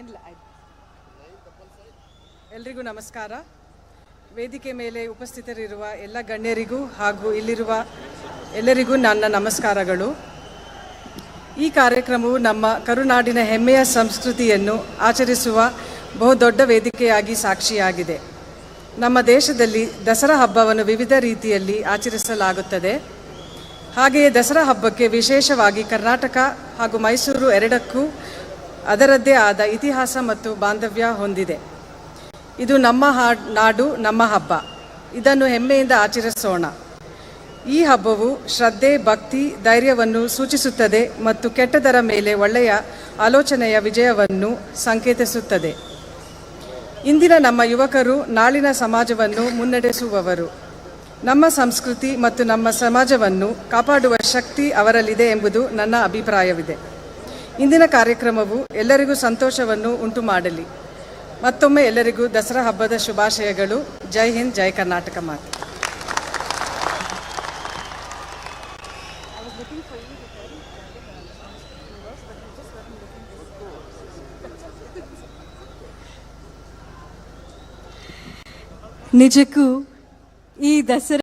ಆಯ್ತು. ಎಲ್ರಿಗೂ ನಮಸ್ಕಾರ. ವೇದಿಕೆ ಮೇಲೆ ಉಪಸ್ಥಿತರಿರುವ ಎಲ್ಲ ಗಣ್ಯರಿಗೂ ಹಾಗೂ ಇಲ್ಲಿರುವ ಎಲ್ಲರಿಗೂ ನನ್ನ ನಮಸ್ಕಾರಗಳು. ಈ ಕಾರ್ಯಕ್ರಮವು ನಮ್ಮ ಕರುನಾಡಿನ ಹೆಮ್ಮೆಯ ಸಂಸ್ಕೃತಿಯನ್ನು ಆಚರಿಸುವ ಬಹುದೊಡ್ಡ ವೇದಿಕೆಯಾಗಿ ಸಾಕ್ಷಿಯಾಗಿದೆ. ನಮ್ಮ ದೇಶದಲ್ಲಿ ದಸರಾ ಹಬ್ಬವನ್ನು ವಿವಿಧ ರೀತಿಯಲ್ಲಿ ಆಚರಿಸಲಾಗುತ್ತದೆ. ಹಾಗೆಯೇ ದಸರಾ ಹಬ್ಬಕ್ಕೆ ವಿಶೇಷವಾಗಿ ಕರ್ನಾಟಕ ಹಾಗೂ ಮೈಸೂರು ಎರಡಕ್ಕೂ ಅದರದ್ದೇ ಆದ ಇತಿಹಾಸ ಮತ್ತು ಬಾಂಧವ್ಯ ಹೊಂದಿದೆ. ಇದು ನಮ್ಮ ಹಾ- ನಾಡು, ನಮ್ಮ ಹಬ್ಬ. ಇದನ್ನು ಹೆಮ್ಮೆಯಿಂದ ಆಚರಿಸೋಣ. ಈ ಹಬ್ಬವು ಶ್ರದ್ಧೆ, ಭಕ್ತಿ, ಧೈರ್ಯವನ್ನು ಸೂಚಿಸುತ್ತದೆ ಮತ್ತು ಕೆಟ್ಟದರ ಮೇಲೆ ಒಳ್ಳೆಯ ಆಲೋಚನೆಯ ವಿಜಯವನ್ನು ಸಂಕೇತಿಸುತ್ತದೆ. ಇಂದಿನ ನಮ್ಮ ಯುವಕರು ನಾಳಿನ ಸಮಾಜವನ್ನು ಮುನ್ನಡೆಸುವವರು. ನಮ್ಮ ಸಂಸ್ಕೃತಿ ಮತ್ತು ನಮ್ಮ ಸಮಾಜವನ್ನು ಕಾಪಾಡುವ ಶಕ್ತಿ ಅವರಲ್ಲಿದೆ ಎಂಬುದು ನನ್ನ ಅಭಿಪ್ರಾಯವಿದೆ. ಇಂದಿನ ಕಾರ್ಯಕ್ರಮವು ಎಲ್ಲರಿಗೂ ಸಂತೋಷವನ್ನು ಉಂಟು ಮಾಡಲಿ. ಮತ್ತೊಮ್ಮೆ ಎಲ್ಲರಿಗೂ ದಸರಾ ಹಬ್ಬದ ಶುಭಾಶಯಗಳು. ಜೈ ಹಿಂದ್, ಜೈ ಕರ್ನಾಟಕ ಮಾತು. ನಿಜಕ್ಕೂ ಈ ದಸರಾ